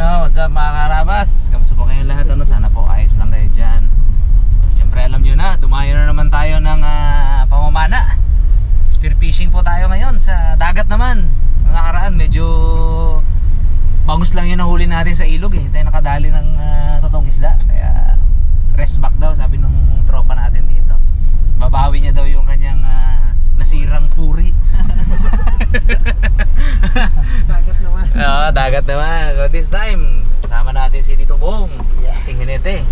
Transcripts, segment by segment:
Ano, what's up mga karabas? Kamusta po kayong lahat? Ano, sana po ayos lang kayo dyan. So, syempre alam nyo na, dumayo na naman tayo ng ah, pamamana. Spear fishing po tayo ngayon sa dagat naman. Ang nakaraan, medyo bangus lang yun ang huli natin sa ilog eh. Tayo nakadali ng ah, totoong isda. Kaya rest back daw, sabi nung tropa natin dito. Babawi niya daw yung kanyang ah, nasirang puri. Dagat naman. Oo, dagat naman. So this time, kasama natin si Tito Bong. Yeah. Tinghinete.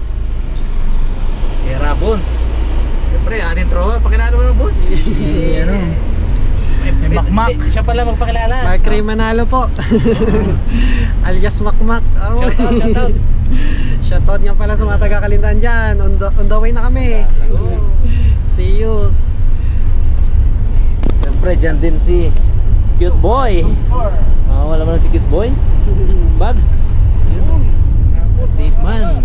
Era Bones. Siyempre, ating tropa. Pakilala mo ng Bones. Ano? May Makmak. Siya pala magpakilala. Mark Ray Manalo po. Alias Makmak. Oh. Shout out, shout out. Shoutout nga pala sa mga taga-Kalindan dyan. On the, on the way na kami. See you. Dyan din si Cute Boy. Oh, wala mo si Cute Boy. Bugs. At si Ipman.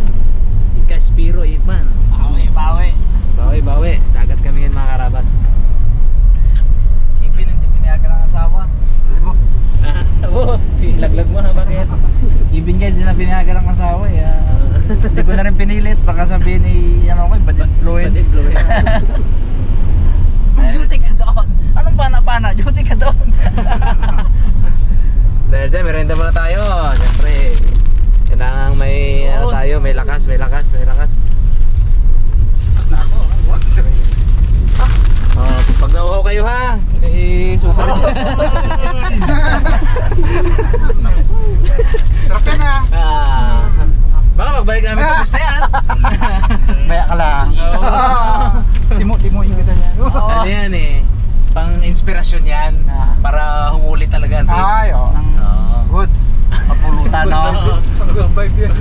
Si Caspiro Ipman. Bawi, bawi. Bawi, bawi. Dagat kami ngayon mga karabas. Kevin, hindi pinayagan ng asawa. Oo, laglag mo na bakit? Kevin guys, hindi na pinayagan ng asawa eh. Ah, hindi ko na rin pinilit. Baka sabihin eh, ano ko, bad influence. Bad influence. Duty ka doon. Anong pana-pana? Duty ka doon. Dahil dyan, merenda muna tayo. Siyempre, kailangan may ano tayo, may lakas, may lakas, may lakas. Tapos na ako. Oh, pag nauhaw kayo ha, eh, super dyan. Sarap yan ah. ah, baka magbalik namin tapos na yan. Baya ka lang. Timo, timo yung kita niya. Ano yan eh, pang inspirasyon yan, Ah. para humuli talaga. ang. Ay, oh. Ng Oo. goods. Papulutan, no?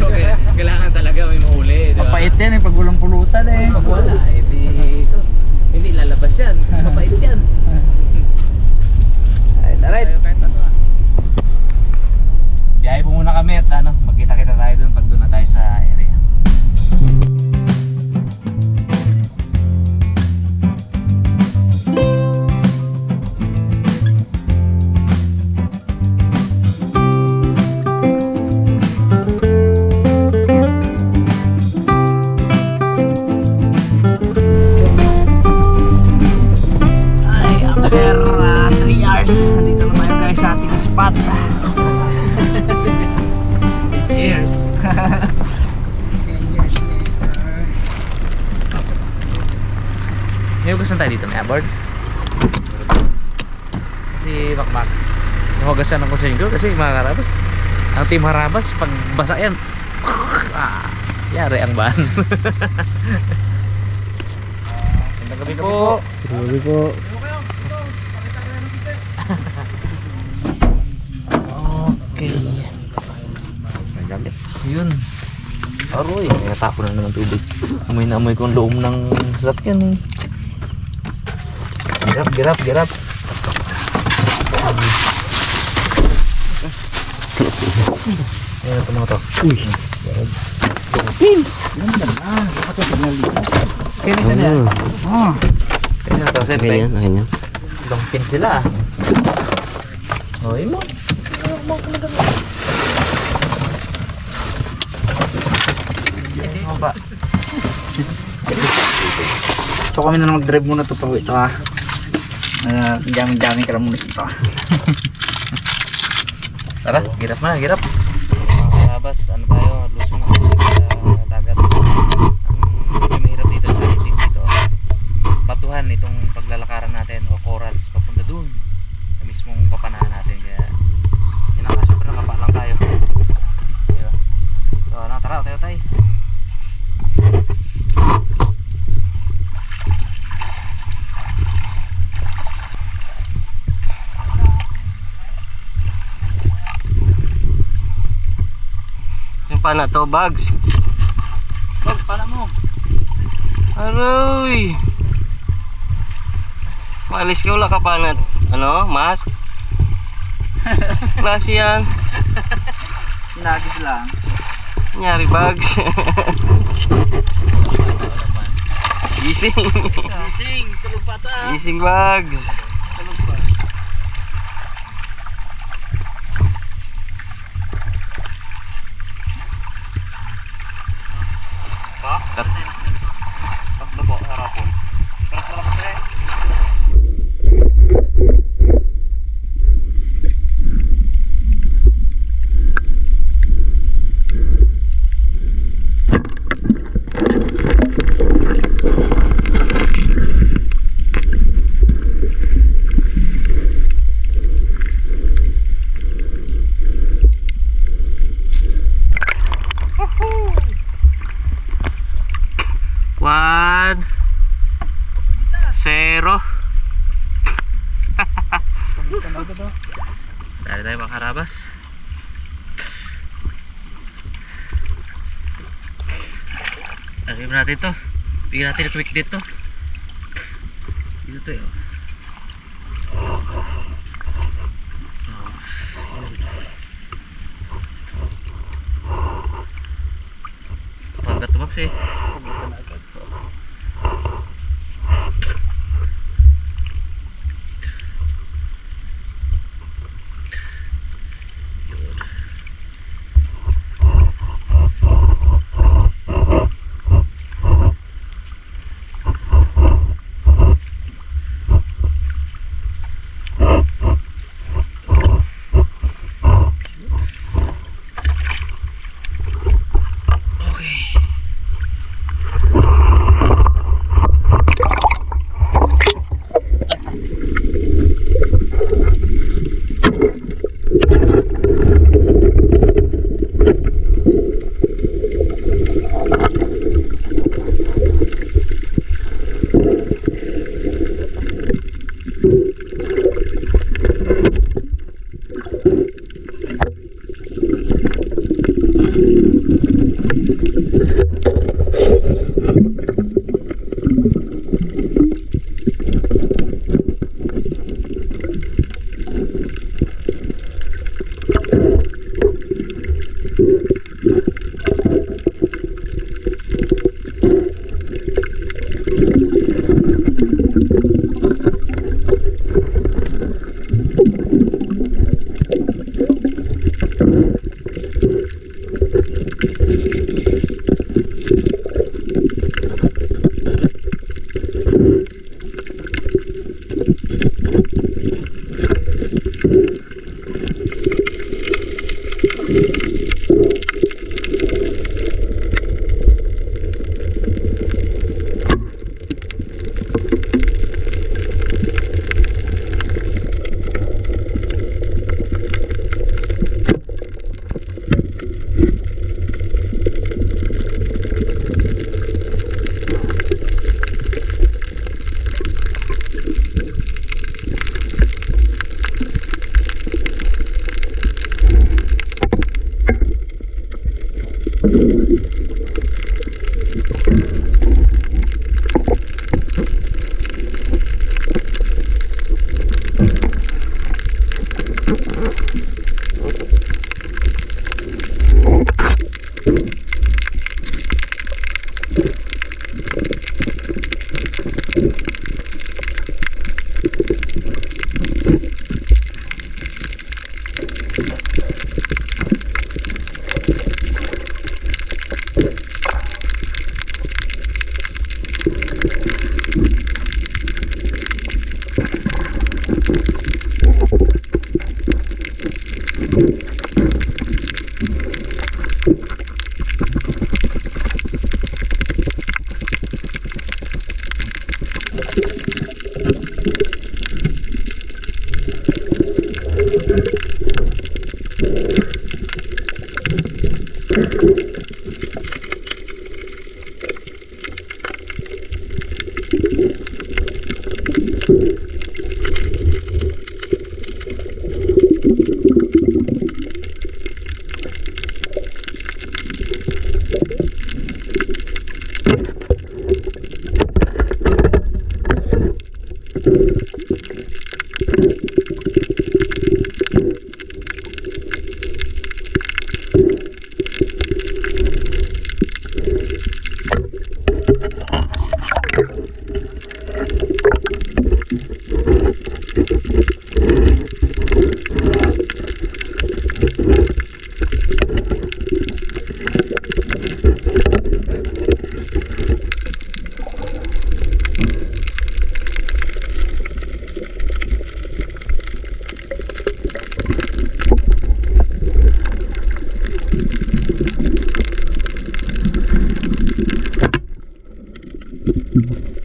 Okay, Kailangan talaga may mahuli. di ba? Papait yan eh, pag walang pulutan eh. Pag wala, eh, di, sus, hindi lalabas yan. Mapait yan. Alright, alright. Biyahe po muna kami at ano, magkita-kita tayo dun pag doon na tayo sa area. Hugasan ng concern ko kasi mga karabas. Ang team harabas, pag basa yan, ah, yari ang ban. Magandang gabi po. Grabe po. Okay. Yun. Aroy, natapon na naman tubig. Amoy na amoy ko ang loob ng sasakyan eh. Girap, girap, girap. Ayan ito mga to. Uy. Pins! Ah, bukas sa signal dito. Kaya na siya niya. Ah. Ayan ito, set Okay yan, okay yan. Long pin sila ah. Hoy mo. Ano ba? Kami na mag-drive muna to pag ito ha. Uh, jamming-jamming ka lang muna ito. Tara, girap na, girap. Mga karabas, ano tayo, lusong na tayo sa dagat. Ang medyo mahirap dito, challenging dito. Batuhan itong paglalakaran natin o corals papunta dun sa mismong papanahan natin. Kaya, yun ang syempre nakapa lang tayo. Diba? So, ano, tara, tayo tayo. Pana to, bags. Bag, paano mo? Aroy! Maalis ka wala ka panat. Ano? Mask? Klase yan. Sinagis lang. Nyari bags. Gising. Gising, tulog pa ta. Gising bags. Tulog pa. Tat Tatlo po, harapon. Pero malakas na eh. One. Zero. Dali tayo mga karabas. Lagyan mo natin to. Bigyan natin yung quick dito. Dito to yun. Pagkat tumags eh. Mm-hmm.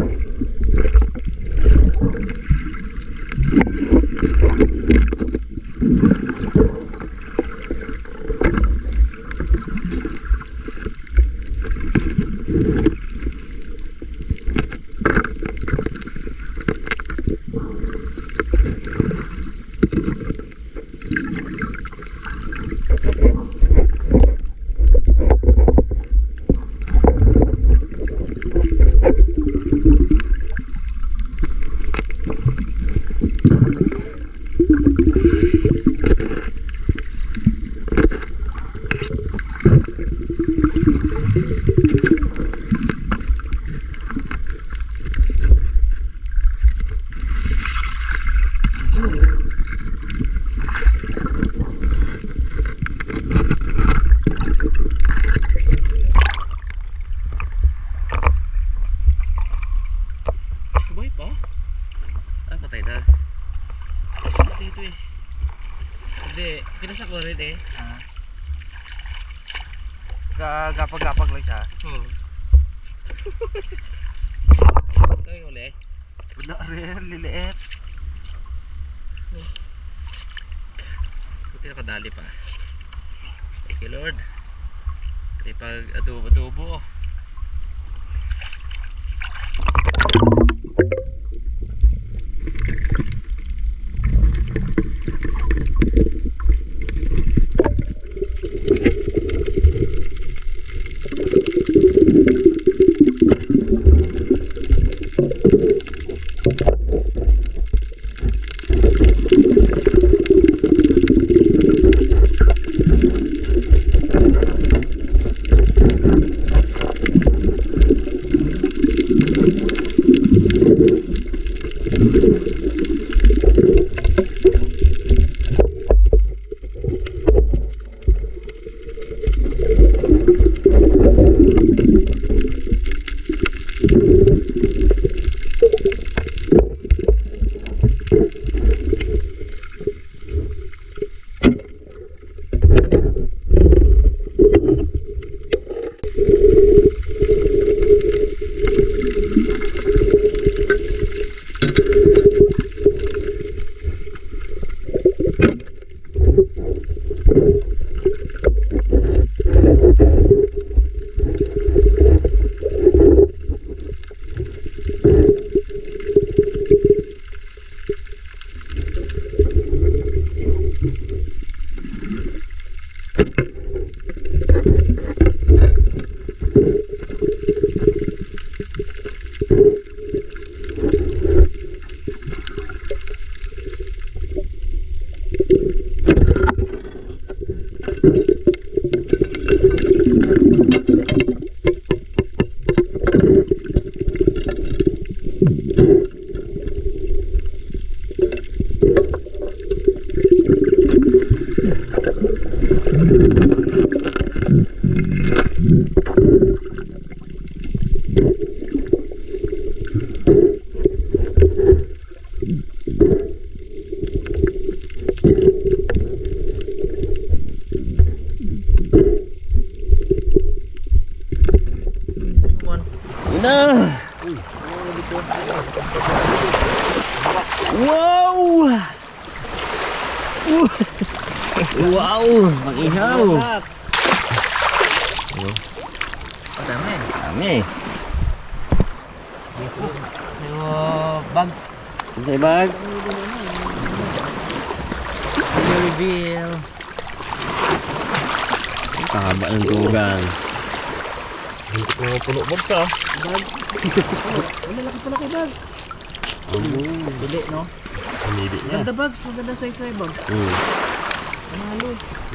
Thank you. Ko rin eh. Gagapag-gapag lang siya. Oo. Ito yung uli. Wala rin, liliit. Buti nakadali pa. Thank you Lord. May pag Bili, no? Hindi niya. Ganda bags. Maganda size size bags. Hmm. Panalo.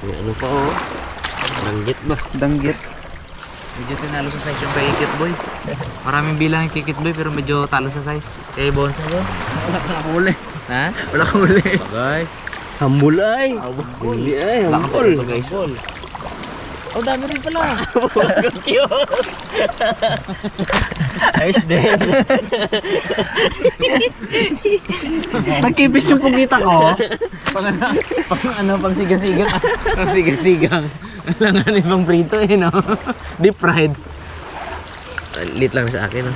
May ano pa oh. Langgit ba? Danggit. Medyo tinalo sa size yung kay Kit Boy. Maraming bilang yung kay Kit Boy pero medyo talo sa size. Kay Bonsa ba? Wala ka huli. Ha? Wala ka huli. Bagay. Hambul ay! Hindi ay, hambul. Ito guys. Oh, dami rin pala. Ayos din. Nagkipis yung pugita ko. pang, ano, pang ano, pang sigang-sigang. pang sigang-sigang. Ibang prito eh, no? Deep fried. Lit lang sa akin, no?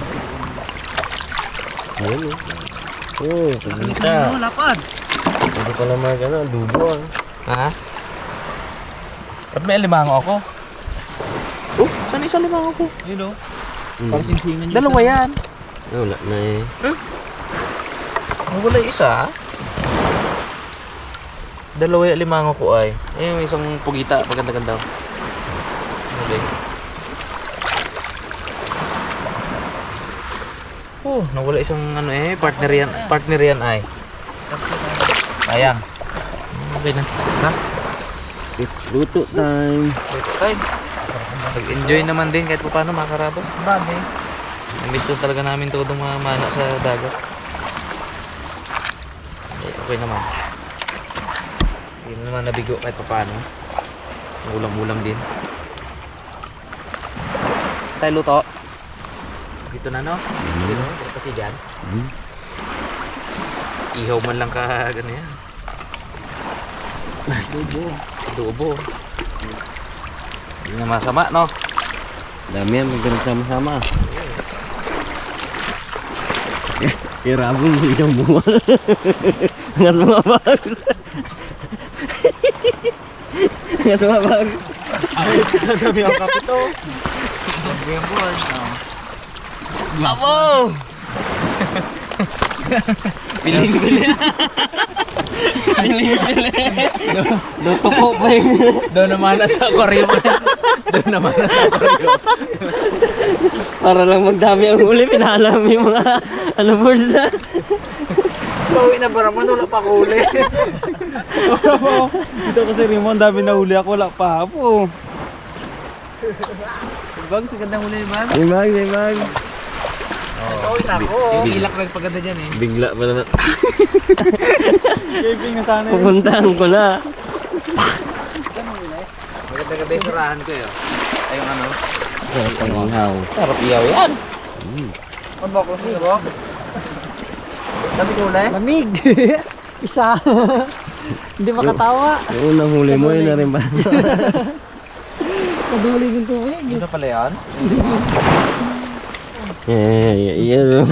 Ayun oh. Oh, pumunta. Ano, lapad. Pwede pala mag ano, dubo ah. Ha? Ba't may limango ako? Oh, saan isa limango ko? Yun o. Hmm. Parang singsingan yung Dalawa yan. Ah, Wala na eh. Ang gulay isa. Dalawa yung limango ko ay. Eh, may isang pugita. Maganda-ganda. Huli. Oh, nawala isang ano eh, partner yan, partner yan ay. Sayang. Okay na. Ha? It's luto time. Ito time. Nag-enjoy naman din kahit pa paano mga karabas. Bagay. Namiss na talaga namin todo mga mana sa dagat. Eh, okay naman. Hindi naman nabigo kahit pa paano. Ulam-ulam din. Tayo luto. Dito na no? Dito, dito kasi dyan. Mm. Ihaw man lang ka, gano yan. Adobo. Hindi na masama, no? Dami yan, magandang sama-sama. Irabong mo yung buwan. Ngat mga bags. Ngat mga bags. Abo! Piling-pili. Piling-pili. Luto ko pa yung... Doon naman na sa aquarium. Doon naman na sa aquarium. Para lang magdami ang huli, pinahalam yung mga ano birds na. Bawi na ba naman? Wala pa huli. Dito kasi Rimon, dami na huli ako, wala pa po. Bags, gandang huli. May bag, may Bawi na ako. Ilak nagpaganda dyan eh. Bigla pa naman. Gaping na sana yun. Pupuntahan ko na. Maganda-ganda yung surahan ko yun. Ay, yung ano. Panghaw. Sarap iyaw yan. Ano ba kung sino? Dami huli? Lamig. Isa. Hindi makatawa. Yung unang huli mo, yun na rin ba? Kadulig yung tubig. Ano pala yan? Eh, yan.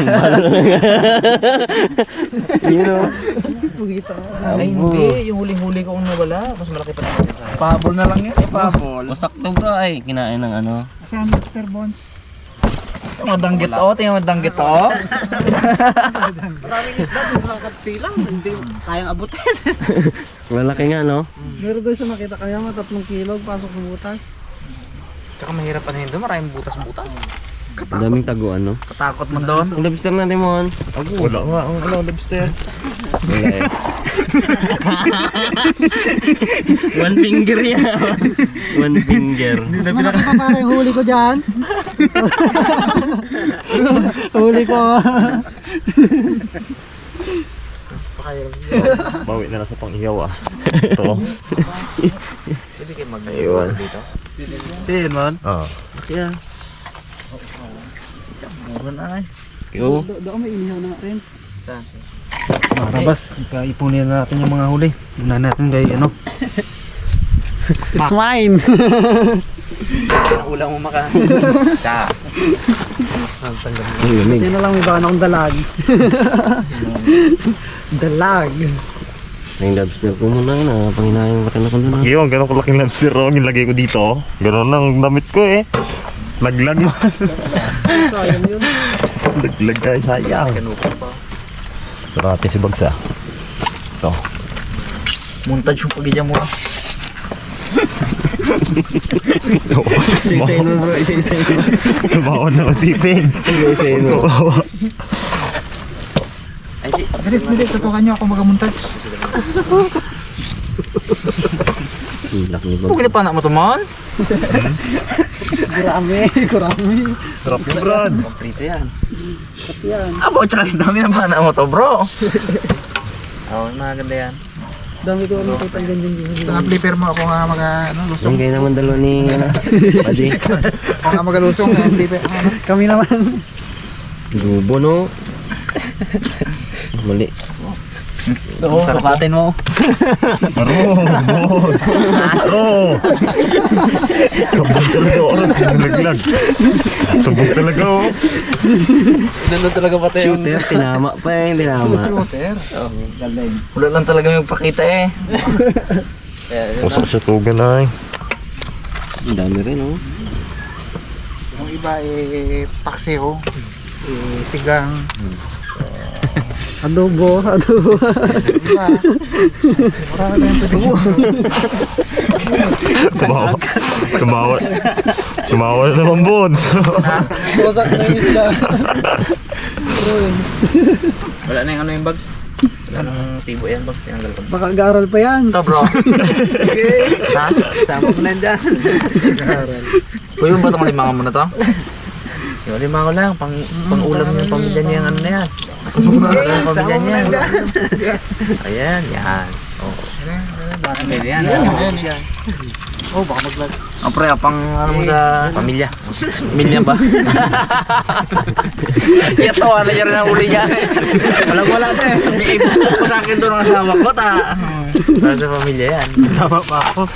Yun o. Pugita. Ay, hindi. Yung huling-huli ko kung nawala. Mas malaki pa naman sa akin. Pabol na lang yan. Eh, pabol. Wasak to bro ay. Kinain ng ano. Saan lobster bones? Yung mga danggit o. Tingnan mo danggit o. Maraming isda dito sa katilang. Hindi kayang abutin. Malaki nga no? Meron doon sa nakita kaya mga tatlong kilog pasok sa butas. Tsaka mahirap ano yun doon. Maraming butas-butas. Ang daming taguan no? Katakot mo doon. Ang lobster natin mo. Wala nga ang ano, lobster. Wala eh. One finger yan. One finger. Mas malaki pa para yung huli ko dyan. huli ko. Bawi na lang sa pang-iyaw ah. Ito. Pwede kayo mag Ayun. dito. Tingnan mo. Ah. Kaya. Mura na ay. Yo. Do- Doon may inihaw na natin. Saan? Marabas, ikaipunin na natin yung mga huli. Muna natin kay ano. It's mine. Ang ulang mo maka. Sa. Ang lamig. Hindi na lang may baka akong dalag. dalag. Ang lobster ko muna na. Panginayang pa rin ako doon. ah. Yung ganun kalaking lobster oh, nilagay ko dito. Ganun ang damit ko eh. Laglag man. Sayang yun. Laglag tayo sayang. Kanuko pa. Pero natin si Bagsa. Ito. Montage yung pagidya mo. Isa-isa mo bro. Isa-isa mo. Tumaon na masipin. Isa-isa mo. Bilis, bilis. Tutukan nyo ako magamuntage. Ang laki ni Huwag pa na mo. Kurami. Kurami. Sarap yung brad. Prito yan. Pati yan. Abo, tsaka dami na ba na mo to bro. Oo, maganda yan. Dami ko ano kita ganyan din. Sa flipper mo ako nga mga ano, Yung kayo naman dalawa ni ano, Padi. Ako nga magalusong ang flipper. Ano? Kami naman. Gubo no. Mali. Oo, sukatin mo. Aro. Aro. Sabog talaga oh. Nalaglag. Sabog talaga oh. Ganun talaga pati yung Shooter, tinama pa eh. Tinama. shooter. Oh, galing. Wala lang talaga yung pakita eh. Yun Usok siya tugan ay. Ang dami rin oh. Yung iba eh paksiw. Eh sigang. Adobo, adobo. Marami tayong pwede Tumawa. Tumawa. Tumawa na naman bods. Bosak na yung isda. Wala na yung ano yung bags. Wala nang tibo yan bags. Tinanggal ko. Baka garal pa yan. Ito bro. ha? Sama mo na yan dyan. Pwede mo ba itong limangan mo na to? Yung lima ko lang. Pang, pang ulam yung pamilya niya yung ano na yan. Yung pamilya niya. Ayan, yan. Oo. Pwede yan. Oh, baka maglag. Oh, pre, pang ano mo sa... Pamilya. Milya ba? Kaya tawa na rin ang uli niya. Walang wala na eh. May ibig ko sa akin doon ang asawa ko, ta. Para sa pamilya yan. Tama pa ako.